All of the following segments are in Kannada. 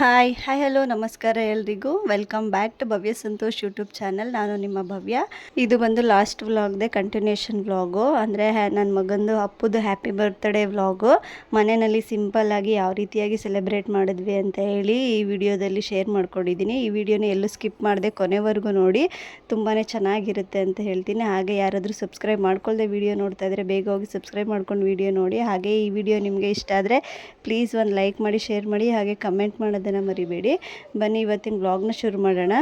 ಹಾಯ್ ಹಾಯ್ ಹಲೋ ನಮಸ್ಕಾರ ಎಲ್ರಿಗೂ. Welcome back to Bhavya Santosh YouTube channel ನಾನು ನಿಮ್ಮ ಭವ್ಯ. ಇದು ಬಂದು ಲಾಸ್ಟ್ ವ್ಲಾಗ್ದೆ ಕಂಟಿನ್ಯೂಷನ್ ವ್ಲಾಗು ಅಂದರೆ ನನ್ನ ಮಗಂದು ಅಪ್ಪುದು ಹ್ಯಾಪಿ ಬರ್ತ್ಡೇ ವ್ಲಾಗು ಮನೆಯಲ್ಲಿ ಸಿಂಪಲ್ ಆಗಿ ಯಾವ ರೀತಿಯಾಗಿ ಸೆಲೆಬ್ರೇಟ್ ಮಾಡಿದ್ವಿ ಅಂತ ಹೇಳಿ ಈ ವಿಡಿಯೋದಲ್ಲಿ ಶೇರ್ ಮಾಡ್ಕೊಂಡಿದ್ದೀನಿ. ಈ ವಿಡಿಯೋನ ಎಲ್ಲೂ ಸ್ಕಿಪ್ ಮಾಡದೆ ಕೊನೆವರೆಗೂ ನೋಡಿ. ತುಂಬಾ ಚೆನ್ನಾಗಿರುತ್ತೆ ಅಂತ ಹೇಳ್ತೀನಿ. ಹಾಗೆ ಯಾರಾದರೂ ಸಬ್ಸ್ಕ್ರೈಬ್ ಮಾಡ್ಕೊಳ್ಳದೆ ವಿಡಿಯೋ ನೋಡ್ತಾ ಇದ್ದರೆ ಬೇಗ ಹೋಗಿ ಸಬ್ಸ್ಕ್ರೈಬ್ ಮಾಡ್ಕೊಂಡು ವಿಡಿಯೋ ನೋಡಿ. ಹಾಗೆ ಈ ವಿಡಿಯೋ ನಿಮಗೆ ಇಷ್ಟ ಆದರೆ ಪ್ಲೀಸ್ ಒಂದು ಲೈಕ್ ಮಾಡಿ ಶೇರ್ ಮಾಡಿ, ಹಾಗೆ ಕಮೆಂಟ್ ಮಾಡೋದನ್ನು ಮರಿಬೇಡಿ. ಬನ್ನಿ, ಇವತ್ತಿನ ವ್ಲಾಗ್ನ ಶುರು ಮಾಡೋಣ.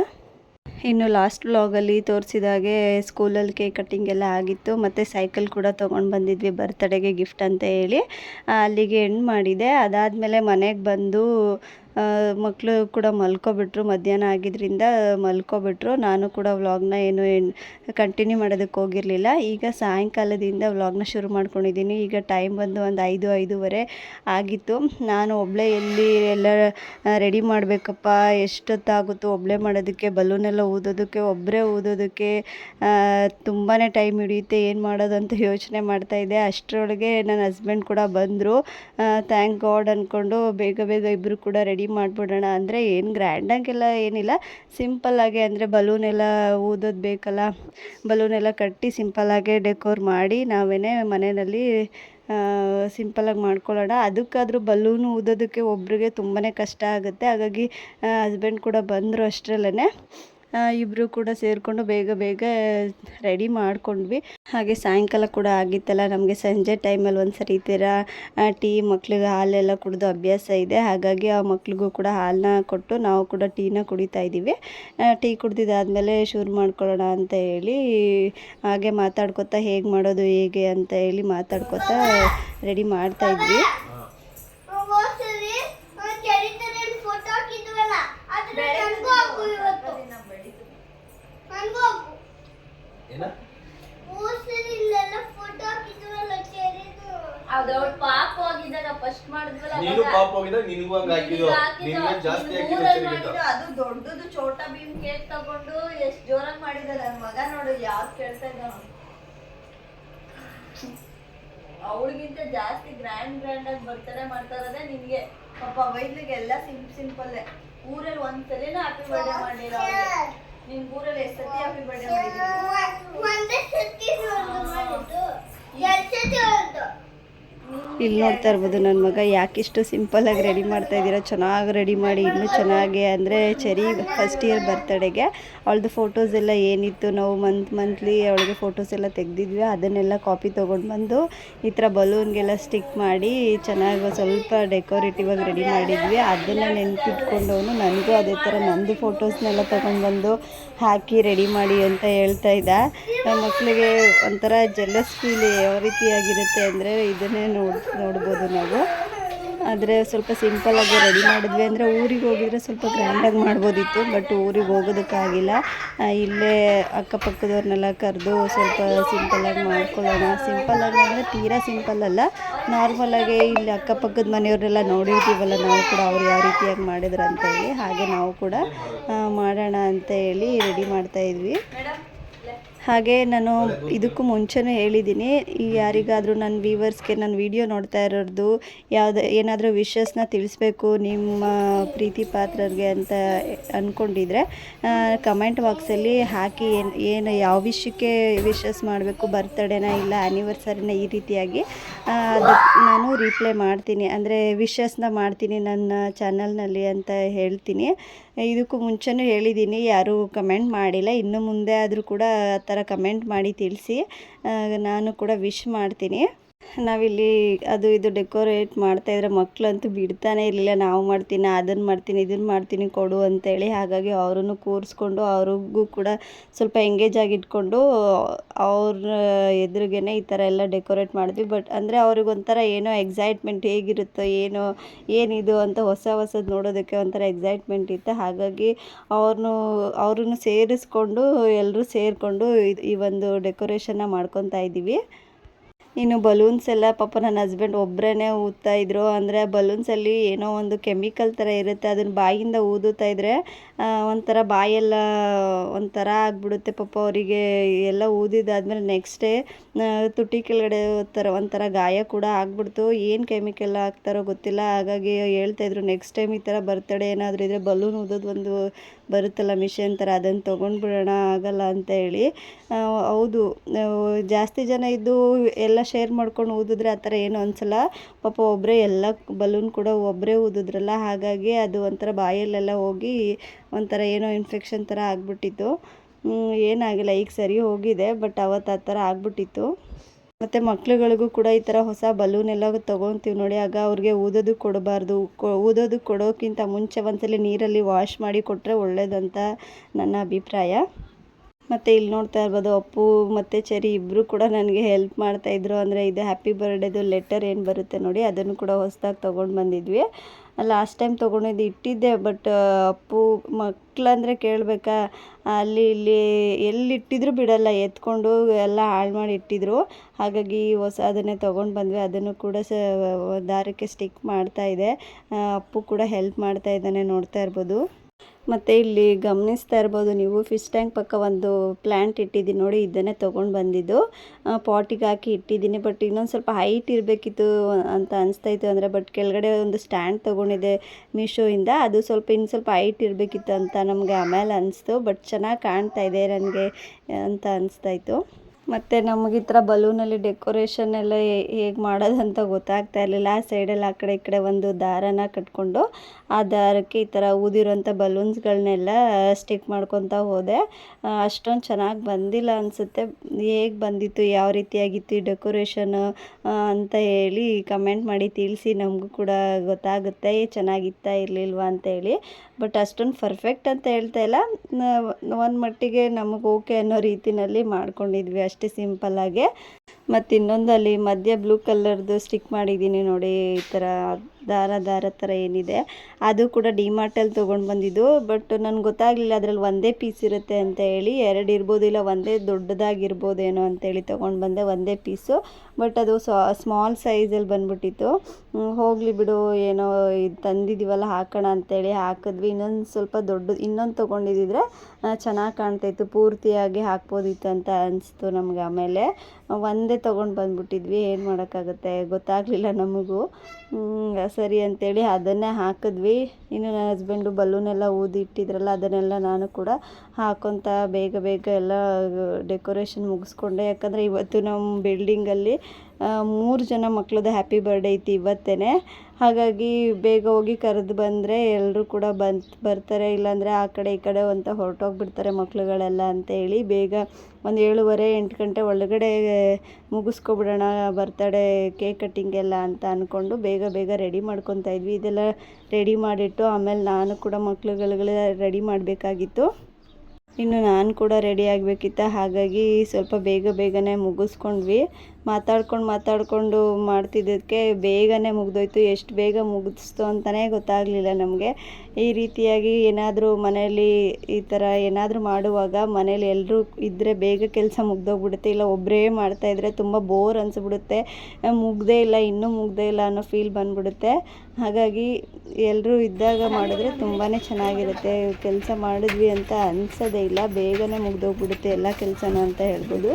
ಇನ್ನು ಲಾಸ್ಟ್ ವ್ಲಾಗಲ್ಲಿ ತೋರಿಸಿದಾಗೆ ಸ್ಕೂಲಲ್ಲಿ ಕೇಕ್ ಕಟ್ಟಿಂಗ್ ಎಲ್ಲ ಆಗಿತ್ತು. ಮತ್ತು ಸೈಕಲ್ ಕೂಡ ತೊಗೊಂಡು ಬಂದಿದ್ವಿ ಬರ್ತಡೆಗೆ ಗಿಫ್ಟ್ ಅಂತ ಹೇಳಿ. ಅಲ್ಲಿಗೆ ಎಂಡ್ ಮಾಡಿದೆ. ಅದಾದಮೇಲೆ ಮನೆಗೆ ಬಂದು ಮಕ್ಕಳು ಕೂಡ ಮಲ್ಕೊಬಿಟ್ರು. ಮಧ್ಯಾಹ್ನ ಆಗಿದ್ದರಿಂದ ಮಲ್ಕೊಬಿಟ್ರು. ನಾನು ಕೂಡ ವ್ಲಾಗ್ನ ಏನು ಕಂಟಿನ್ಯೂ ಮಾಡೋದಕ್ಕೆ ಹೋಗಿರಲಿಲ್ಲ. ಈಗ ಸಾಯಂಕಾಲದಿಂದ ವ್ಲಾಗ್ನ ಶುರು ಮಾಡ್ಕೊಂಡಿದ್ದೀನಿ. ಈಗ ಟೈಮ್ ಬಂದು ಒಂದು ಐದು, ಐದೂವರೆ ಆಗಿತ್ತು. ನಾನು ಒಬ್ಬಳೇ ಎಲ್ಲಿ ಎಲ್ಲ ರೆಡಿ ಮಾಡಬೇಕಪ್ಪ, ಎಷ್ಟೊತ್ತಾಗುತ್ತೋ ಒಬ್ಬಳೇ ಮಾಡೋದಕ್ಕೆ, ಬಲೂನೆಲ್ಲ ಊದೋದಕ್ಕೆ ಒಬ್ಬರೇ ಊದೋದಕ್ಕೆ ತುಂಬಾ ಟೈಮ್ ಹಿಡಿಯುತ್ತೆ. ಏನು ಮಾಡೋದು ಅಂತ ಯೋಚನೆ ಮಾಡ್ತಾಯಿದ್ದೆ ಅಷ್ಟರೊಳಗೆ ನನ್ನ ಹಸ್ಬೆಂಡ್ ಕೂಡ ಬಂದರು. ಥ್ಯಾಂಕ್ ಗಾಡ್ ಅಂದ್ಕೊಂಡು ಬೇಗ ಬೇಗ ಇಬ್ಬರು ಕೂಡ ರೆಡಿ ಮಾಡಿಬಿಡೋಣ ಅಂದರೆ ಏನು ಗ್ರ್ಯಾಂಡಾಗೆಲ್ಲ ಏನಿಲ್ಲ. ಸಿಂಪಲ್ಲಾಗೆ ಅಂದರೆ ಬಲೂನ್ ಎಲ್ಲ ಊದೋದು ಬೇಕಲ್ಲ. ಬಲೂನ್ ಎಲ್ಲ ಕಟ್ಟಿ ಸಿಂಪಲ್ಲಾಗೆ ಡೆಕೋರ್ ಮಾಡಿ ನಾವೇ ಮನೆಯಲ್ಲಿ ಸಿಂಪಲಾಗಿ ಮಾಡ್ಕೊಳ್ಳೋಣ. ಅದಕ್ಕಾದರೂ ಬಲೂನು ಊದೋದಕ್ಕೆ ಒಬ್ರಿಗೆ ತುಂಬಾ ಕಷ್ಟ ಆಗುತ್ತೆ. ಹಾಗಾಗಿ ಹಸ್ಬೆಂಡ್ ಕೂಡ ಬಂದರು ಅಷ್ಟರಲ್ಲೇ ಇಬ್ಬರು ಕೂಡ ಸೇರಿಕೊಂಡು ಬೇಗ ಬೇಗ ರೆಡಿ ಮಾಡಿಕೊಂಡ್ವಿ ಹಾಗೆ ಸಾಯಂಕಾಲ ಕೂಡ ಆಗಿತ್ತಲ್ಲ ನಮಗೆ ಸಂಜೆ ಟೈಮಲ್ಲಿ ಒಂದು ಸರಿ ಥರ ಟೀ ಮಕ್ಳಿಗೆ ಹಾಲೆಲ್ಲ ಕುಡಿದು ಅಭ್ಯಾಸ ಇದೆ ಹಾಗಾಗಿ ಆ ಮಕ್ಳಿಗೂ ಕೂಡ ಹಾಲನ್ನ ಕೊಟ್ಟು ನಾವು ಕೂಡ ಟೀನ ಕುಡಿತಾ ಇದ್ದೀವಿ ಟೀ ಕುಡ್ದಿದ್ದಾದಮೇಲೆ ಶುರು ಮಾಡ್ಕೊಳ್ಳೋಣ ಅಂತ ಹೇಳಿ ಹಾಗೆ ಮಾತಾಡ್ಕೊತಾ ಹೇಗೆ ಮಾಡೋದು ಹೇಗೆ ಅಂತ ಹೇಳಿ ಮಾತಾಡ್ಕೊತಾ ರೆಡಿ ಮಾಡ್ತಾ ಇದ್ವಿ ಫೋಟೋ ಹಾಕಿದ್ವಲ್ಲ ಅದ್ರ ನನ್ಗೂ ಹಾಕು ಇವತ್ತು ನನ್ಗೂ ಹಾಕು ಏನ? ಹೌದೌದು ಪಾಪ ಹೋಗಿದ್ದಾಗ ಫಸ್ಟ್ ಮಾಡಿದ್ವಲ್ಲ ನೀನು ಪಾಪ ಹೋಗಿದ ನಿನಗೂ ಹಂಗ ಹಾಕಿದ್ರು ನಿನ್ಗೆ ಜಾಸ್ತಿ ಹಾಕಿದ್ರು ಅದು ದೊಡ್ಡದು ಚೋಟ ಭೀಮ್ ಕೇಕ್ ತಗೊಂಡು ಎಷ್ಟು ಜೋರಾಗಿ ಮಾಡಿದ ನನ್ ಮಗ ನೋಡು ಯಾವ್ದು ಕೇಳ್ತಾ ಇದ್ದ ಅವಳಿಗಿಂತ ಜಾಸ್ತಿ ಗ್ರ್ಯಾಂಡ್ ಗ್ರ್ಯಾಂಡ್ ಆಗಿ ಬರ್ತಾರೆ ಮಾಡ್ತಾ ಇರೋದೇ ನಿನ್ಗೆ. ಪಾಪ ವೈದ್ಲಿಗೆ ಎಲ್ಲ ಸಿಂಪ್ ಸಿಂಪಲ್ ಊರಲ್ಲಿ ಒಂದ್ಸಲಿನ ಹ್ಯಾಪಿ ಬರ್ಡೇ ಮಾಡಿರೋ ನಿನ್ ಊರಲ್ಲಿ ಎಷ್ಟ್ ಸತಿ ಹ್ಯಾಪಿ ಬರ್ಡೇ ಮಾಡಿದೀನಿ ಒಂದೇ ಸತಿ ಒಂದು ಮಾಡಿದ್ದು ಎರಡ್ ಸತಿ ಒಂದು ಇಲ್ಲಿ ನೋಡ್ತಾ ಇರ್ಬೋದು ನನ್ನ ಮಗ ಯಾಕಿಷ್ಟು ಸಿಂಪಲಾಗಿ ರೆಡಿ ಮಾಡ್ತಾ ಇದ್ದೀರಾ ಚೆನ್ನಾಗಿ ರೆಡಿ ಮಾಡಿ ಇನ್ನೂ ಚೆನ್ನಾಗಿ ಅಂದರೆ ಚೆರಿ ಫಸ್ಟ್ ಇಯರ್ ಬರ್ತಡೆಗೆ ಅವಳದು ಫೋಟೋಸ್ ಎಲ್ಲ ಏನಿತ್ತು, ನಾವು ಮಂತ್ ಮಂತ್ಲಿ ಅವಳಿಗೆ ಫೋಟೋಸ್ ಎಲ್ಲ ತೆಗೆದಿದ್ವಿ, ಅದನ್ನೆಲ್ಲ ಕಾಪಿ ತೊಗೊಂಡು ಬಂದು ಈ ಥರ ಬಲೂನ್ಗೆಲ್ಲ ಸ್ಟಿಕ್ ಮಾಡಿ ಚೆನ್ನಾಗಿ ಸ್ವಲ್ಪ ಡೆಕೋರೇಟಿವ್ ಆಗಿ ರೆಡಿ ಮಾಡಿದ್ವಿ, ಅದನ್ನು ನೆನಪಿಟ್ಕೊಂಡವನು ನನಗೂ ಅದೇ ಥರ ನಂದು ಫೋಟೋಸ್ನೆಲ್ಲ ತೊಗೊಂಡು ಬಂದು ಹಾಕಿ ರೆಡಿ ಮಾಡಿ ಅಂತ ಹೇಳ್ತಾ ಇದ್ದ. ಮಕ್ಕಳಿಗೆ ಒಂಥರ ಜೆಲ್ಲಸ್ ಫೀಲ್ ಯಾವ ರೀತಿಯಾಗಿರುತ್ತೆ ಅಂದರೆ ಇದನ್ನೇ ನೋಡ್, ನೋಡ್ಬೋದು ನಾವು. ಆದರೆ ಸ್ವಲ್ಪ ಸಿಂಪಲ್ಲಾಗಿ ರೆಡಿ ಮಾಡಿದ್ವಿ ಅಂದರೆ ಊರಿಗೆ ಹೋಗಿದ್ರೆ ಸ್ವಲ್ಪ ಗ್ರ್ಯಾಂಡಾಗಿ ಮಾಡ್ಬೋದಿತ್ತು ಬಟ್ ಊರಿಗೆ ಹೋಗೋದಕ್ಕಾಗಿಲ್ಲ. ಇಲ್ಲೇ ಅಕ್ಕಪಕ್ಕದವ್ರನ್ನೆಲ್ಲ ಕರೆದು ಸ್ವಲ್ಪ ಸಿಂಪಲ್ಲಾಗಿ ಮಾಡ್ಕೊಳ್ಳೋಣ. ಸಿಂಪಲ್ಲಾಗಿ ಅಂದರೆ ತೀರಾ ಸಿಂಪಲ್ ಅಲ್ಲ ನಾರ್ಮಲಾಗಿ ಇಲ್ಲಿ ಅಕ್ಕಪಕ್ಕದ ಮನೆಯವರೆಲ್ಲ ನೋಡಿರ್ತೀವಲ್ಲ, ನಾವು ಕೂಡ ಅವ್ರು ಯಾವ ರೀತಿಯಾಗಿ ಮಾಡಿದ್ರು ಅಂತ ಹೇಳಿ ಹಾಗೆ ನಾವು ಕೂಡ ಮಾಡೋಣ ಅಂತ ಹೇಳಿ ರೆಡಿ ಮಾಡ್ತಾ ಇದ್ವಿ. ಹಾಗೆ ನಾನು ಇದಕ್ಕೂ ಮುಂಚೆನೂ ಹೇಳಿದ್ದೀನಿ ಯಾರಿಗಾದರೂ ನನ್ನ ವೀವರ್ಸ್ಗೆ ನನ್ನ ವಿಡಿಯೋ ನೋಡ್ತಾ ಇರೋದು ಯಾವ್ದು, ಏನಾದರೂ ವಿಷಸ್ನ ತಿಳಿಸ್ಬೇಕು ನಿಮ್ಮ ಪ್ರೀತಿ ಪಾತ್ರರಿಗೆ ಅಂತ ಅಂದ್ಕೊಂಡಿದ್ರೆ ಕಮೆಂಟ್ ಬಾಕ್ಸಲ್ಲಿ ಹಾಕಿ ಏನು ಏನು ಯಾವ ವಿಷಯಕ್ಕೆ ವಿಷಸ್ ಮಾಡಬೇಕು, ಬರ್ತಡೇನ ಇಲ್ಲ ಆ್ಯನಿವರ್ಸರಿನ ಈ ರೀತಿಯಾಗಿ ಅದಕ್ಕೆ ನಾನು ರಿಪ್ಲೈ ಮಾಡ್ತೀನಿ. ಅಂದರೆ ವಿಷಸ್ನ ಮಾಡ್ತೀನಿ ನನ್ನ ಚಾನಲ್ನಲ್ಲಿ ಅಂತ ಹೇಳ್ತೀನಿ. ಇದಕ್ಕೂ ಮುಂಚೆನೂ ಹೇಳಿದ್ದೀನಿ, ಯಾರೂ ಕಮೆಂಟ್ ಮಾಡಿಲ್ಲ. ಇನ್ನು ಮುಂದೆ ಆದರೂ ಕೂಡ ಆ ಥರ ಕಮೆಂಟ್ ಮಾಡಿ ತಿಳಿಸಿ. ನಾನು ಕೂಡ ವಿಶ್ ಮಾಡ್ತೀನಿ. ನಾವಿಲ್ಲಿ ಅದು ಇದು ಡೆಕೋರೇಟ್ ಮಕ್ಕಳು ಮಕ್ಕಳಂತೂ ಬಿಡ್ತಾನೆ ಇರಲಿಲ್ಲ. ನಾವು ಮಾಡ್ತೀನಿ ಅದನ್ನು ಮಾಡ್ತೀನಿ ಇದನ್ನು ಮಾಡ್ತೀನಿ, ಕೊಡು ಅಂತೇಳಿ. ಹಾಗಾಗಿ ಅವರನ್ನು ಕೂರಿಸ್ಕೊಂಡು ಅವ್ರಿಗೂ ಕೂಡ ಸ್ವಲ್ಪ ಎಂಗೇಜ್ ಆಗಿ ಇಟ್ಕೊಂಡು ಅವ್ರ ಎದುರಿಗೇನೆ ಈ ಥರ ಎಲ್ಲ ಡೆಕೋರೇಟ್ ಮಾಡಿದ್ವಿ. ಬಟ್ ಅಂದರೆ ಅವ್ರಿಗೊಂಥರ ಏನೋ ಎಕ್ಸೈಟ್ಮೆಂಟ್ ಹೇಗಿರುತ್ತೋ ಏನೋ, ಏನಿದು ಅಂತ ಹೊಸ ಹೊಸದು ನೋಡೋದಕ್ಕೆ ಒಂಥರ ಎಕ್ಸೈಟ್ಮೆಂಟ್ ಇತ್ತು. ಹಾಗಾಗಿ ಅವ್ರನ್ನೂ, ಅವ್ರನ್ನು ಸೇರಿಸ್ಕೊಂಡು ಎಲ್ಲರೂ ಸೇರಿಕೊಂಡು ಈ ಒಂದು ಡೆಕೋರೇಷನ್ನ ಮಾಡ್ಕೊತಾ ಇದ್ದೀವಿ. ಇನ್ನು ಬಲೂನ್ಸ್ ಎಲ್ಲ ಪಾಪ ನನ್ನ ಹಸ್ಬೆಂಡ್ ಒಬ್ಬರೇ ಊದ್ತಾ ಇದ್ರು. ಅಂದರೆ ಬಲೂನ್ಸಲ್ಲಿ ಏನೋ ಒಂದು ಕೆಮಿಕಲ್ ಥರ ಇರುತ್ತೆ. ಅದನ್ನು ಬಾಯಿಂದ ಊದುತ್ತಾ ಇದ್ರೆ ಆ, ಒಂಥರ ಬಾಯೆಲ್ಲ ಒಂಥರ ಆಗಿಬಿಡುತ್ತೆ ಪಾಪ ಅವರಿಗೆ. ಎಲ್ಲ ಊದಿದ್ದಾದ್ಮೇಲೆ ನೆಕ್ಸ್ಟ್ ಡೇ ತುಟಿ ಕೆಳಗಡೆ ಥರ ಒಂಥರ ಗಾಯ ಕೂಡ ಆಗಿಬಿಡ್ತು. ಏನು ಕೆಮಿಕಲ್ ಹಾಕ್ತಾರೋ ಗೊತ್ತಿಲ್ಲ. ಹಾಗಾಗಿ ಹೇಳ್ತಾಯಿದ್ರು ನೆಕ್ಸ್ಟ್ ಟೈಮ್ ಈ ಥರ ಬರ್ತಡೇ ಏನಾದರೂ ಇದ್ದರೆ ಬಲೂನ್ ಊದೋದು ಒಂದು ಬರುತ್ತಲ್ಲ ಮಿಷನ್ ಥರ, ಅದನ್ನು ತೊಗೊಂಡ್ಬಿಡೋಣ, ಆಗಲ್ಲ ಅಂತ ಹೇಳಿ. ಹೌದು. ಜಾಸ್ತಿ ಜನ ಇದ್ದು ಎಲ್ಲ ಶೇರ್ ಮಾಡ್ಕೊಂಡು ಊದಿದ್ರೆ ಆ ಥರ ಏನು ಅನಿಸಲ್ಲ. ಪಾಪ ಒಬ್ಬರೇ ಎಲ್ಲ ಬಲೂನ್ ಕೂಡ ಒಬ್ಬರೇ ಊದಿದ್ರಲ್ಲ ಹಾಗಾಗಿ ಅದು ಒಂಥರ ಬಾಯಲ್ಲೆಲ್ಲ ಹೋಗಿ ಒಂಥರ ಏನೋ ಇನ್ಫೆಕ್ಷನ್ ಥರ ಆಗಿಬಿಟ್ಟಿತ್ತು. ಏನಾಗಿಲ್ಲ, ಈಗ ಸರಿ ಹೋಗಿದೆ, ಬಟ್ ಅವತ್ತು ಆ ಥರ ಆಗ್ಬಿಟ್ಟಿತ್ತು. ಮತ್ತು ಮಕ್ಳುಗಳಿಗೂ ಕೂಡ ಈ ಥರ ಹೊಸ ಬಲೂನ್ ಎಲ್ಲ ತೊಗೊತೀವಿ ನೋಡಿ. ಆಗ ಅವ್ರಿಗೆ ಊದೋದು ಕೊಡಬಾರ್ದು. ಊದೋದು ಕೊಡೋಕ್ಕಿಂತ ಮುಂಚೆ ಒಂದ್ಸಲಿ ನೀರಲ್ಲಿ ವಾಶ್ ಮಾಡಿ ಕೊಟ್ಟರೆ ಒಳ್ಳೇದಂತ ನನ್ನ ಅಭಿಪ್ರಾಯ. ಮತ್ತು ಇಲ್ಲಿ ನೋಡ್ತಾ ಇರ್ಬೋದು, ಅಪ್ಪು ಮತ್ತು ಚೆರಿ ಇಬ್ಬರು ಕೂಡ ನನಗೆ ಹೆಲ್ಪ್ ಮಾಡ್ತಾ ಇದ್ರು. ಅಂದರೆ ಇದು ಹ್ಯಾಪಿ ಬರ್ಡೇದು ಲೆಟರ್ ಏನು ಬರುತ್ತೆ ನೋಡಿ, ಅದನ್ನು ಕೂಡ ಹೊಸದಾಗಿ ತೊಗೊಂಡು ಬಂದಿದ್ವಿ. ಲಾಸ್ಟ್ ಟೈಮ್ ತೊಗೊಂಡಿದ್ದು ಇಟ್ಟಿದ್ದೆ, ಬಟ್ ಅಪ್ಪು ಮಕ್ಕಳಂದ್ರೆ ಕೇಳಬೇಕಾ? ಅಲ್ಲಿ ಇಲ್ಲಿ ಎಲ್ಲಿ ಇಟ್ಟಿದ್ರು ಬಿಡಲ್ಲ, ಎತ್ಕೊಂಡು ಎಲ್ಲ ಹಾಳು ಮಾಡಿ ಇಟ್ಟಿದ್ರು. ಹಾಗಾಗಿ ಹೊಸ ಅದನ್ನೇ ತೊಗೊಂಡು ಬಂದ್ವಿ. ಅದನ್ನು ಕೂಡ ಸ, ದಾರಕ್ಕೆ ಸ್ಟಿಕ್ ಮಾಡ್ತಾ ಇದೆ. ಅಪ್ಪು ಕೂಡ ಹೆಲ್ಪ್ ಮಾಡ್ತಾ ಇದ್ದಾನೆ ನೋಡ್ತಾ ಇರ್ಬೋದು. ಮತ್ತು ಇಲ್ಲಿ ಗಮನಿಸ್ತಾ ಇರ್ಬೋದು ನೀವು ಫಿಶ್ ಟ್ಯಾಂಕ್ ಪಕ್ಕ ಒಂದು ಪ್ಲ್ಯಾಂಟ್ ಇಟ್ಟಿದ್ದೀನಿ ನೋಡಿ, ಇದನ್ನೇ ತೊಗೊಂಡು ಬಂದಿದ್ದು. ಪಾಟಿಗೆ ಹಾಕಿ ಇಟ್ಟಿದ್ದೀನಿ ಬಟ್ ಇನ್ನೊಂದು ಸ್ವಲ್ಪ ಹೈಟ್ ಇರಬೇಕಿತ್ತು ಅಂತ ಅನಿಸ್ತಾ ಇತ್ತು ಅಂದರೆ ಬಟ್ ಕೆಳಗಡೆ ಒಂದು ಸ್ಟ್ಯಾಂಡ್ ತೊಗೊಂಡಿದ್ದೆ ಮೀಶೋಯಿಂದ. ಅದು ಸ್ವಲ್ಪ ಇನ್ನು ಸ್ವಲ್ಪ ಹೈಟ್ ಇರಬೇಕಿತ್ತು ಅಂತ ನಮಗೆ ಆಮೇಲೆ ಅನಿಸ್ತು ಬಟ್ ಚೆನ್ನಾಗಿ ಕಾಣ್ತಾ ಇದೆ ನನಗೆ ಅಂತ ಅನಿಸ್ತಾ ಇತ್ತು. ಮತ್ತು ನಮಗೆ ಈ ಥರ ಬಲೂನಲ್ಲಿ ಡೆಕೋರೇಷನ್ ಎಲ್ಲ ಹೇಗೆ ಮಾಡೋದಂತ ಗೊತ್ತಾಗ್ತಾ ಇರಲಿಲ್ಲ. ಆ ಸೈಡಲ್ಲಿ ಆ ಕಡೆ ಈ ಕಡೆ ಒಂದು ದಾರನ ಕಟ್ಕೊಂಡು ಆ ದಾರಕ್ಕೆ ಈ ಥರ ಊದಿರೋಂಥ ಬಲೂನ್ಸ್ಗಳನ್ನೆಲ್ಲ ಸ್ಟಿಕ್ ಮಾಡ್ಕೊತಾ ಹೋದೆ. ಅಷ್ಟೊಂದು ಚೆನ್ನಾಗಿ ಬಂದಿಲ್ಲ ಅನಿಸುತ್ತೆ. ಹೇಗೆ ಬಂದಿತ್ತು, ಯಾವ ರೀತಿಯಾಗಿತ್ತು ಈ ಡೆಕೋರೇಷನ್ ಅಂತ ಹೇಳಿ ಕಮೆಂಟ್ ಮಾಡಿ ತಿಳಿಸಿ. ನಮಗೂ ಕೂಡ ಗೊತ್ತಾಗುತ್ತೆ. ಚೆನ್ನಾಗಿತ್ತಾ ಇರಲಿಲ್ವಾ ಅಂತೇಳಿ ಬಟ್ ಅಷ್ಟೊಂದು ಪರ್ಫೆಕ್ಟ್ ಅಂತ ಹೇಳ್ತಾ ಇಲ್ಲ. ಒಂದು ಮಟ್ಟಿಗೆ ನಮಗೆ ಓಕೆ ಅನ್ನೋ ರೀತಿಯಲ್ಲಿ ಮಾಡ್ಕೊಂಡಿದ್ವಿ ಅಷ್ಟೇ ಸಿಂಪಲ್ಲಾಗೆ ಮತ್ತು ಇನ್ನೊಂದಲ್ಲಿ ಮಧ್ಯ ಬ್ಲೂ ಕಲರ್ದು ಸ್ಟಿಕ್ ಮಾಡಿದ್ದೀನಿ ನೋಡಿ, ಈ ಥರ ದಾರ ದಾರ ಥರ ಏನಿದೆ. ಅದು ಕೂಡ ಡಿಮಾರ್ಟಲ್ಲಿ ತೊಗೊಂಡು ಬಂದಿದ್ದು ಬಟ್ ನನಗೆ ಗೊತ್ತಾಗಲಿಲ್ಲ ಅದರಲ್ಲಿ ಒಂದೇ ಪೀಸ್ ಇರುತ್ತೆ ಅಂತ ಹೇಳಿ, ಎರಡು ಇರ್ಬೋದು ಇಲ್ಲ ಒಂದೇ ದೊಡ್ಡದಾಗಿರ್ಬೋದೇನೋ ಅಂತೇಳಿ ತೊಗೊಂಡು ಬಂದೆ ಒಂದೇ ಪೀಸು ಬಟ್ ಅದು ಸ್ಮಾಲ್ ಸೈಜಲ್ಲಿ ಬಂದ್ಬಿಟ್ಟಿತ್ತು. ಹೋಗಲಿ ಬಿಡು, ಏನೋ ಇದು ತಂದಿದ್ದೀವಲ್ಲ ಹಾಕೋಣ ಅಂತೇಳಿ ಹಾಕಿದ್ವಿ. ಇನ್ನೊಂದು ಸ್ವಲ್ಪ ದೊಡ್ಡ ಇನ್ನೊಂದು ತೊಗೊಂಡಿದ್ದಿದ್ರೆ ಚೆನ್ನಾಗಿ ಕಾಣ್ತಾಯಿತ್ತು ಪೂರ್ತಿಯಾಗಿ ಹಾಕ್ಬೋದಿತ್ತು ಅಂತ ಅನಿಸ್ತು ನಮ್ಗೆ ಆಮೇಲೆ. ಒಂದೇ ತೊಗೊಂಡು ಬಂದುಬಿಟ್ಟಿದ್ವಿ, ಏನು ಮಾಡೋಕ್ಕಾಗುತ್ತೆ ಗೊತ್ತಾಗಲಿಲ್ಲ ನಮಗೂ. ಸರಿ ಅಂತೇಳಿ ಅದನ್ನೇ ಹಾಕಿದ್ವಿ. ಇನ್ನು ನನ್ನ ಹಸ್ಬೆಂಡು ಬಲೂನೆಲ್ಲ ಊದಿ ಇಟ್ಟಿದ್ರಲ್ಲ ಅದನ್ನೆಲ್ಲ ನಾನು ಕೂಡ ಹಾಕೊತ ಬೇಗ ಬೇಗ ಎಲ್ಲ ಡೆಕೋರೇಷನ್ ಮುಗಿಸ್ಕೊಂಡೆ. ಯಾಕಂದರೆ ಇವತ್ತು ನಮ್ಮ ಬಿಲ್ಡಿಂಗಲ್ಲಿ ಮೂರು ಜನ ಮಕ್ಳದ್ದು ಹ್ಯಾಪಿ ಬರ್ಡೇ ಇತ್ತು ಇವತ್ತೇ ಹಾಗಾಗಿ ಬೇಗ ಹೋಗಿ ಕರೆದು ಬಂದರೆ ಎಲ್ಲರೂ ಕೂಡ ಬಂದು, ಬರ್ತಾರೆ. ಇಲ್ಲಾಂದರೆ ಆ ಕಡೆ ಈ ಕಡೆ ಅಂತ ಹೊರಟೋಗ್ಬಿಡ್ತಾರೆ ಮಕ್ಳುಗಳೆಲ್ಲ ಅಂತ ಹೇಳಿ ಬೇಗ ಒಂದು ಏಳುವರೆ, ಎಂಟು ಗಂಟೆ ಒಳಗಡೆ ಮುಗಿಸ್ಕೊಬಿಡೋಣ, ಬರ್ತಡೇ ಕೇಕ್ ಕಟ್ಟಿಂಗ್ ಎಲ್ಲ ಅಂತ ಅಂದ್ಕೊಂಡು ಬೇಗ ಬೇಗ ರೆಡಿ ಮಾಡ್ಕೊತಾ ಇದ್ವಿ. ಇದೆಲ್ಲ ರೆಡಿ ಮಾಡಿಟ್ಟು ಆಮೇಲೆ ನಾನು ಕೂಡ ಮಕ್ಳುಗಳಿಗೆ ರೆಡಿ ಮಾಡಬೇಕಾಗಿತ್ತು. ಇನ್ನು ನಾನು ಕೂಡ ರೆಡಿ ಆಗಬೇಕಿತ್ತ. ಹಾಗಾಗಿ ಸ್ವಲ್ಪ ಬೇಗ ಬೇಗನೆ ಮುಗಿಸ್ಕೊಂಡ್ವಿ. ಮಾತಾಡ್ಕೊಂಡು ಮಾತಾಡಿಕೊಂಡು ಮಾಡ್ತಿದ್ದಕ್ಕೆ ಬೇಗನೆ ಮುಗಿದೋಯ್ತು. ಎಷ್ಟು ಬೇಗ ಮುಗಿಸ್ತು ಅಂತಲೇ ಗೊತ್ತಾಗಲಿಲ್ಲ ನಮಗೆ. ಈ ರೀತಿಯಾಗಿ ಏನಾದರೂ ಮನೆಯಲ್ಲಿ ಈ ಥರ ಏನಾದರೂ ಮಾಡುವಾಗ ಮನೇಲಿ ಎಲ್ಲರೂ ಇದ್ದರೆ ಬೇಗ ಕೆಲಸ ಮುಗ್ದೋಗ್ಬಿಡುತ್ತೆ. ಇಲ್ಲ ಒಬ್ಬರೇ ಮಾಡ್ತಾಯಿದ್ರೆ ತುಂಬ ಬೋರ್ ಅನಿಸ್ಬಿಡುತ್ತೆ. ಮುಗ್ದೇ ಇಲ್ಲ, ಇನ್ನೂ ಮುಗ್ದೇ ಇಲ್ಲ ಅನ್ನೋ ಫೀಲ್ ಬಂದ್ಬಿಡುತ್ತೆ. ಹಾಗಾಗಿ ಎಲ್ಲರೂ ಇದ್ದಾಗ ಮಾಡಿದ್ರೆ ತುಂಬಾ ಚೆನ್ನಾಗಿರುತ್ತೆ. ಕೆಲಸ ಮಾಡಿದ್ವಿ ಅಂತ ಅನಿಸೋದೇ ಇಲ್ಲ. ಬೇಗನೆ ಮುಗ್ದೋಗ್ಬಿಡುತ್ತೆ ಎಲ್ಲ ಕೆಲಸನೂ ಅಂತ ಹೇಳ್ಬೋದು.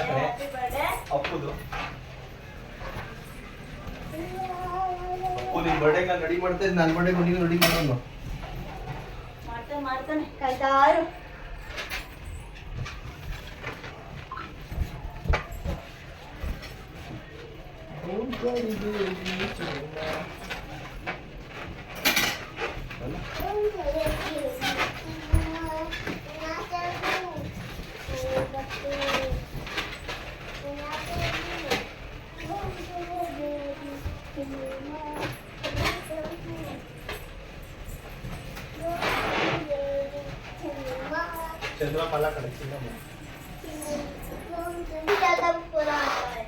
ಕಣೆ ಹ್ಯಾಪಿ ಬರ್ಡೇ ಅಪ್ಪುದು ಅಪ್ಪು ನಿನ್ ಬರ್ಡೇ ನಾನು ರೆಡಿ ಮಾಡ್ತಾ ಇದ್ದೆ ನನ್ನ ಬರ್ಡೇ ನೀನು ರೆಡಿ ಮಾಡೋನು ಮಾಡ್ತಾನೆ ಮಾಡ್ತಾನೆ ಕಾಯ್ತಾ ಇರು चंद्रमाला कनेक्शन है ज्यादा पूरा आता है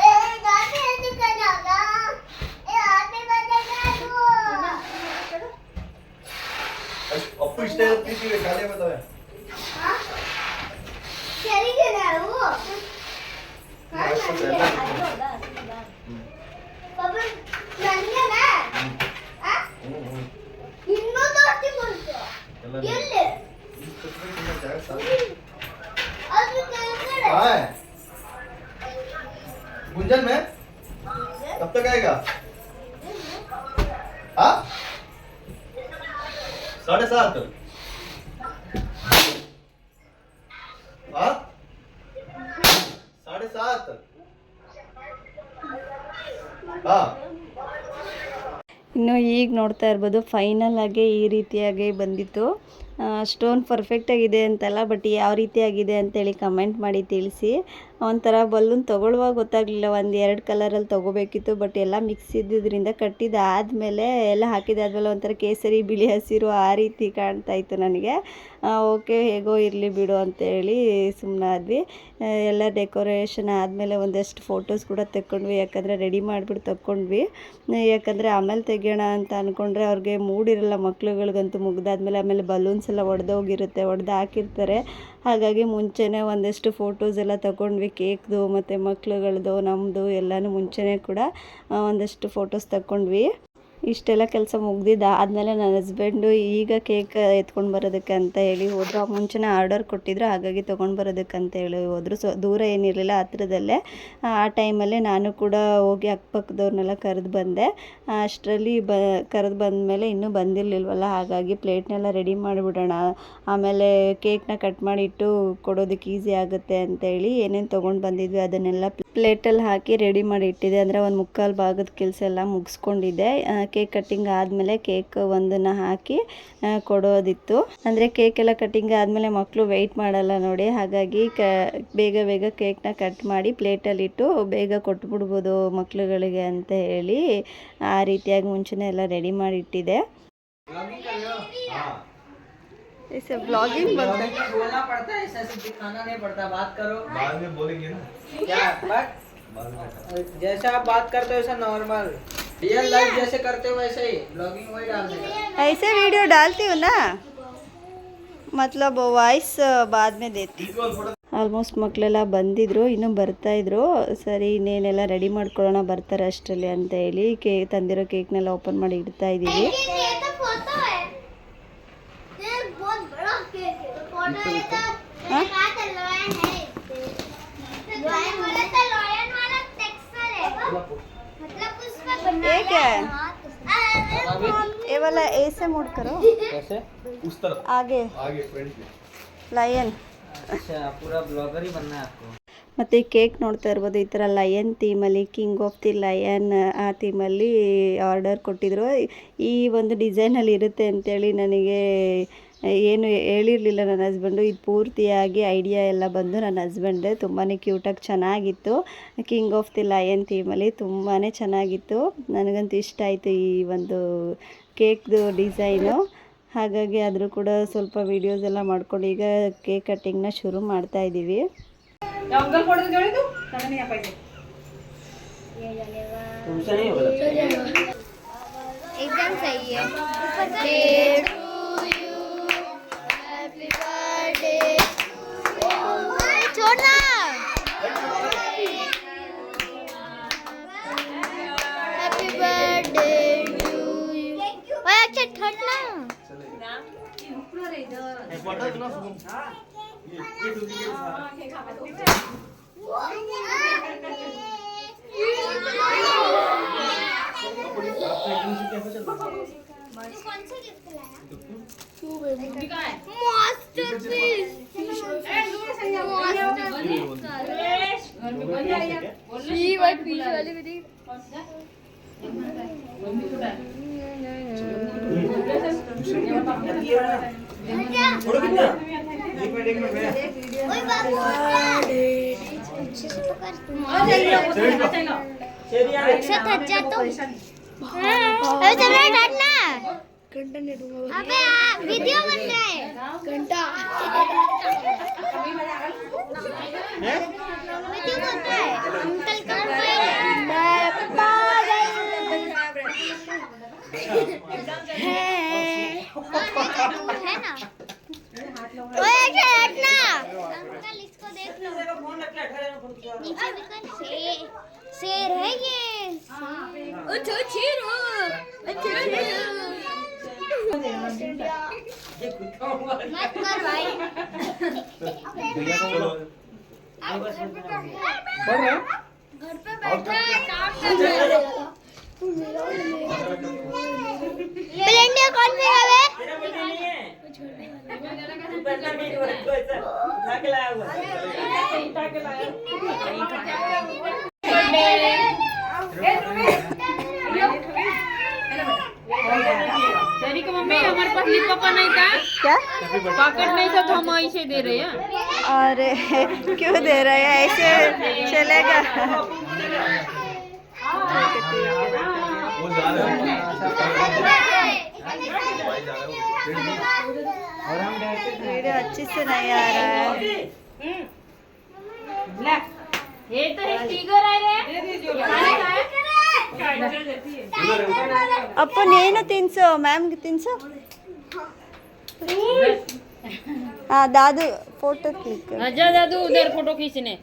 ए गुंजन में? कब तक आएगा? हाँ? साढ़े सात। हाँ? साढ़े सात। हाँ। ಇನ್ನು ಈಗ ನೋಡ್ತಾ ಇರ್ಬೋದು ಫೈನಲ್ ಆಗಿ ಈ ರೀತಿಯಾಗಿ ಬಂದಿತ್ತು. ಸ್ಟೋನ್ ಪರ್ಫೆಕ್ಟಾಗಿದೆ ಅಂತಲ್ಲ, ಬಟ್ ಯಾವ ರೀತಿಯಾಗಿದೆ ಅಂತೇಳಿ ಕಮೆಂಟ್ ಮಾಡಿ ತಿಳಿಸಿ. ಒಂಥರ ಬಲೂನ್ ತೊಗೊಳ್ಳುವಾಗ ಗೊತ್ತಾಗಲಿಲ್ಲ, ಒಂದು ಎರಡು ಕಲರಲ್ಲಿ ತೊಗೋಬೇಕಿತ್ತು, ಬಟ್ ಎಲ್ಲ ಮಿಕ್ಸ್ ಇದ್ದಿದ್ದರಿಂದ ಕಟ್ಟಿದ್ದಾದಮೇಲೆ ಎಲ್ಲ ಹಾಕಿದಾದ್ಮೇಲೆ ಒಂಥರ ಕೇಸರಿ, ಬಿಳಿ ಹಸಿರು ಆ ರೀತಿ ಕಾಣ್ತಾ ಇತ್ತು ನನಗೆ. ಓಕೆ, ಹೇಗೋ ಇರಲಿ ಬಿಡು ಅಂತೇಳಿ ಸುಮ್ಮನಾದ್ವಿ ಎಲ್ಲ ಡೆಕೋರೇಷನ್ ಆದಮೇಲೆ ಒಂದಷ್ಟು ಫೋಟೋಸ್ ಕೂಡ ತಕ್ಕೊಂಡ್ವಿ, ಯಾಕಂದರೆ ರೆಡಿ ಮಾಡಿಬಿಟ್ಟು ತಕ್ಕೊಂಡ್ವಿ. ಯಾಕಂದರೆ ಆಮೇಲೆ ತೆಗಿಯೋಣ ಅಂತ ಅಂದ್ಕೊಂಡ್ರೆ ಅವ್ರಿಗೆ ಮೂಡಿರಲ್ಲ ಮಕ್ಳುಗಳಿಗಂತೂ ಮುಗ್ದಾದ್ಮೇಲೆ ಆಮೇಲೆ ಬಲೂನ್ಸ್ ಎಲ್ಲ ಒಡೆದೋಗಿರುತ್ತೆ ಒಡೆದು ಹಾಕಿರ್ತಾರೆ. ಹಾಗಾಗಿ ಮುಂಚೆನೇ ಒಂದಷ್ಟು ಫೋಟೋಸ್ ಎಲ್ಲ ತಗೊಂಡ್ವಿ, ಕೇಕ್ದು ಮತ್ತು ಮಕ್ಳುಗಳದ್ದು ನಮ್ಮದು ಎಲ್ಲನೂ ಮುಂಚೆನೇ ಕೂಡ ಒಂದಷ್ಟು ಫೋಟೋಸ್ ತಗೊಂಡ್ವಿ. ಇಷ್ಟೆಲ್ಲ ಕೆಲಸ ಮುಗ್ದಿದ್ದ. ಆದಮೇಲೆ ನನ್ನ ಹಸ್ಬೆಂಡು ಈಗ ಕೇಕ್ ಎತ್ಕೊಂಡು ಬರೋದಕ್ಕೆ ಅಂತ ಹೇಳಿ ಹೋದ್ರು. ಮುಂಚೆನೇ ಆರ್ಡರ್ ಕೊಟ್ಟಿದ್ರು, ಹಾಗಾಗಿ ತೊಗೊಂಡು ಬರೋದಕ್ಕೆ ಅಂತ ಹೇಳಿ ಹೋದರು. ಸೊ ದೂರ ಏನಿರಲಿಲ್ಲ, ಹತ್ರದಲ್ಲೇ. ಆ ಟೈಮಲ್ಲೇ ನಾನು ಕೂಡ ಹೋಗಿ ಅಕ್ಕಪಕ್ಕದವ್ರನ್ನೆಲ್ಲ ಕರೆದು ಬಂದೆ. ಅಷ್ಟರಲ್ಲಿ ಬ, ಕರೆದು ಬಂದಮೇಲೆ ಇನ್ನೂ ಬಂದಿರಲಿಲ್ವಲ್ಲ, ಹಾಗಾಗಿ ಪ್ಲೇಟ್ನೆಲ್ಲ ರೆಡಿ ಮಾಡಿಬಿಡೋಣ. ಆಮೇಲೆ ಕೇಕ್ನ ಕಟ್ ಮಾಡಿ ಇಟ್ಟು ಕೊಡೋದಕ್ಕೆ ಈಸಿ ಆಗುತ್ತೆ ಅಂತೇಳಿ ಏನೇನು ತೊಗೊಂಡು ಬಂದಿದ್ವಿ ಅದನ್ನೆಲ್ಲ ಪ್ಲೇಟಲ್ಲಿ ಹಾಕಿ ರೆಡಿ ಮಾಡಿ ಇಟ್ಟಿದೆ ಅಂದರೆ ಒಂದು ಮುಕ್ಕಾಲು ಭಾಗದ ಕೆಲಸ ಎಲ್ಲ ಮುಗಿಸ್ಕೊಂಡಿದ್ದೆ. ಕೇಕ್ ಕಟ್ಟಿಂಗ್ ಆದಮೇಲೆ ಕೇಕ್ ಒಂದನ್ನು ಹಾಕಿ ಕೊಡೋದಿತ್ತು. ಅಂದರೆ ಕೇಕ್ ಎಲ್ಲ ಕಟ್ಟಿಂಗ್ ಆದಮೇಲೆ ಮಕ್ಕಳು ವೆಯ್ಟ್ ಮಾಡಲ್ಲ ನೋಡಿ. ಹಾಗಾಗಿ ಕ, ಬೇಗ ಬೇಗ ಕೇಕ್ನ ಕಟ್ ಮಾಡಿ ಪ್ಲೇಟಲ್ಲಿಟ್ಟು ಬೇಗ ಕೊಟ್ಬಿಡ್ಬೋದು ಮಕ್ಕಳುಗಳಿಗೆ ಅಂತ ಹೇಳಿ ಆ ರೀತಿಯಾಗಿ ಮುಂಚೆನೇ ಎಲ್ಲ ರೆಡಿ ಮಾಡಿ ಇಟ್ಟಿದ್ದೆ हाँ ಬ್ಲಾಗಿಂಗ್ बोलना पड़ता है ऐसा सिर्फ दिखाना नहीं पड़ता बात करो बाद में बोलेंगे ना क्या बट बाद में जैसा आप बात करते हो वैसा नॉर्मल रियल लाइफ जैसे करते हो वैसे ही ब्लॉगिंग वही डालने का ऐसे वीडियो डालती हूँ ना मतलब ವಾಯ್ಸ್ ಬಾದ್ ಮೇ ದೇತಿ ಆಲ್ಮೋಸ್ಟ್ ಮಕ್ಕಳೆಲ್ಲ ಬಂದಿದ್ರು ಇನ್ನೂ ಬರ್ತಾಯಿದ್ರು ಸರಿ ಇನ್ನೇನೆಲ್ಲ ರೆಡಿ ಮಾಡ್ಕೊಳ್ಳೋಣ ಬರ್ತಾರೆ ಅಷ್ಟರಲ್ಲಿ ಅಂತ ಹೇಳಿ ಕೇ ತಂದಿರೋ ಕೇಕ್ನೆಲ್ಲ ಓಪನ್ ಮಾಡಿ ಇಡ್ತಾ ಇದ್ದೀವಿ है फोटो है तो हाँ? मेरे पास लॉयन है लॉयन वाला तो लॉयन वाला टेक्सचर है मतलब उसमें बना ये क्या है? अरे ये वाला ऐसे मूड करो कैसे उस तरफ आगे आगे फ्रंट में ಲಯನ್ अच्छा पूरा ब्लॉगर ही बनना है आपको ಮತ್ತು ಈ ಕೇಕ್ ನೋಡ್ತಾ ಇರ್ಬೋದು ಈ ಥರ ಲಯನ್ ಥೀಮಲ್ಲಿ ಕಿಂಗ್ ಆಫ್ ದಿ ಲಯನ್ ಆ ಥೀಮಲ್ಲಿ ಆರ್ಡರ್ ಕೊಟ್ಟಿದ್ರು ಈ ಒಂದು ಡಿಸೈನಲ್ಲಿ ಇರುತ್ತೆ ಅಂತೇಳಿ ನನಗೆ ಏನು ಹೇಳಿರಲಿಲ್ಲ ನನ್ನ ಹಸ್ಬೆಂಡು ಇದು ಪೂರ್ತಿಯಾಗಿ ಐಡಿಯಾ ಎಲ್ಲ ಬಂದು ನನ್ನ ಹಸ್ಬೆಂಡೇ ತುಂಬಾ ಕ್ಯೂಟಾಗಿ ಚೆನ್ನಾಗಿತ್ತು. ಕಿಂಗ್ ಆಫ್ ದಿ ಲಯನ್ ಥೀಮಲ್ಲಿ ತುಂಬಾ ಚೆನ್ನಾಗಿತ್ತು. ನನಗಂತೂ ಇಷ್ಟ ಆಯಿತು ಈ ಒಂದು ಕೇಕ್ದು ಡಿಸೈನು ಹಾಗಾಗಿ ಆದರೂ ಕೂಡ ಸ್ವಲ್ಪ ವೀಡಿಯೋಸ್ ಎಲ್ಲ ಮಾಡ್ಕೊಂಡು ಈಗ ಕೇಕ್ ಕಟ್ಟಿಂಗ್ನ ಶುರು ಮಾಡ್ತಾ ಇದ್ದೀವಿ. अच्छा ठंडा मॉन्स्टर फ़िश मॉन्स्टर फ़िश वाली मेरी छोड़ो कितना एक मिनट एक मिनट मैं ओए बाबू अच्छे से पकड़ तुम सेवन अक्षत हट जा तो अबे सम्राट हट ना अबे वीडियो बन रहा है घंटा वीडियो बन रहा है अंकल का मैं पागल है है ना ओए अक्षय हट ना अंकल इसको देख लो नीचे देखो शेर शेर है ये अच्छा शेर अच्छा शेर मत कर भाई घर पे बैठा है काम कर रहा है। ब्लेंडर कौन है मम्मी हमारे पास लिप पापा नहीं था क्या? पॉकेट नहीं था तो हम ऐसे दे रहे हैं। अरे क्यों दे रहे हैं? ऐसे चलेगा। वीडियो अच्छे से नहीं आ रहा है ये तो स्टिकर है रे ಅಪ್ಪ ನೀನು ತಿನ್ಸು ಮ್ಯಾಮ್ಗೆ ತಿನ್ಸು ಹಾಂ ದಾದು ಫೋಟೋ ಕ್ಲಿಕ್ आजा दादू उधर फोटो खींचने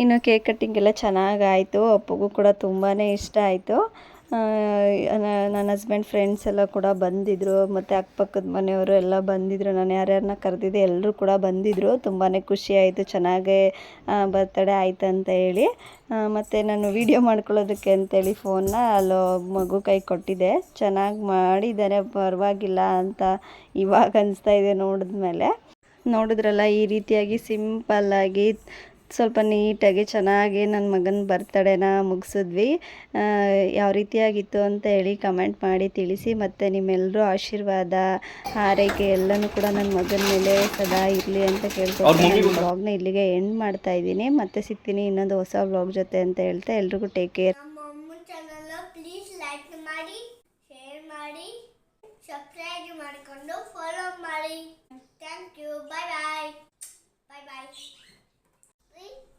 ಇನ್ನು ಕೇಕ್ ಕಟ್ಟಿಂಗ್ ಎಲ್ಲ ಚೆನ್ನಾಗಾಯಿತು. ಅಪ್ಪಗೂ ಕೂಡ ತುಂಬಾ ಇಷ್ಟ ಆಯಿತು. ನನ್ನ ಹಸ್ಬೆಂಡ್ ಫ್ರೆಂಡ್ಸ್ ಎಲ್ಲ ಕೂಡ ಬಂದಿದ್ದರು ಮತ್ತು ಅಕ್ಕಪಕ್ಕದ ಮನೆಯವರು ಎಲ್ಲ ಬಂದಿದ್ದರು ನಾನು ಯಾರ್ಯಾರನ್ನ ಕರೆದಿದ್ದೆ ಎಲ್ಲರೂ ಕೂಡ ಬಂದಿದ್ದರು ತುಂಬಾ ಖುಷಿ ಆಯಿತು. ಚೆನ್ನಾಗೇ ಬರ್ತಡೇ ಆಯ್ತು ಅಂತ ಹೇಳಿ. ಮತ್ತು ನಾನು ವೀಡಿಯೋ ಮಾಡ್ಕೊಳ್ಳೋದಕ್ಕೆ ಅಂತೇಳಿ ಫೋನ್ನ ಅಲ್ಲೋ ಮಗು ಕೈ ಕೊಟ್ಟಿದ್ದೆ ಚೆನ್ನಾಗಿ ಮಾಡಿದ್ದಾರೆ. ಪರವಾಗಿಲ್ಲ ಅಂತ ಇವಾಗ ಅನಿಸ್ತಾ ಇದೆ ನೋಡಿದ್ಮೇಲೆ. ನೋಡಿದ್ರಲ್ಲ, ಈ ರೀತಿಯಾಗಿ ಸಿಂಪಲ್ಲಾಗಿ ಸ್ವಲ್ಪ ನೀಟಾಗಿ ಚೆನ್ನಾಗಿ ನನ್ನ ಮಗನ ಬರ್ತಡೇನ ಮುಗಿಸಿದ್ವಿ. ಯಾವ ರೀತಿಯಾಗಿತ್ತು ಅಂತ ಹೇಳಿ ಕಮೆಂಟ್ ಮಾಡಿ ತಿಳಿಸಿ ಮತ್ತು ನಿಮ್ಮೆಲ್ಲರೂ ಆಶೀರ್ವಾದ ಹಾರೈಕೆ ಎಲ್ಲನೂ ಕೂಡ ನನ್ನ ಮಗನ ಮೇಲೆ ಸದಾ ಇರಲಿ ಅಂತ ಕೇಳ್ಕೊಂಡು ಬ್ಲಾಗ್ನ ಇಲ್ಲಿಗೆ ಎಂಡ್ ಮಾಡ್ತಾ ಇದ್ದೀನಿ. ಮತ್ತೆ ಸಿಗ್ತೀನಿ ಇನ್ನೊಂದು ಹೊಸ ಬ್ಲಾಗ್ ಜೊತೆ ಅಂತ ಹೇಳ್ತಾ ಎಲ್ರಿಗೂ ಟೇಕ್ ಕೇರ್ ನಮ್ಮ ಅಮ್ಮನ ಚಾನಲ್ ಪ್ಲೀಸ್ ಲೈಕ್ ಮಾಡಿ ಶೇರ್ ಮಾಡಿ ಸಬ್ಸ್ಕ್ರೈಬ್ ಮಾಡಿಕೊಂಡು ಫಾಲೋ ಮಾಡಿ. Thank you bye bye bye bye Ready?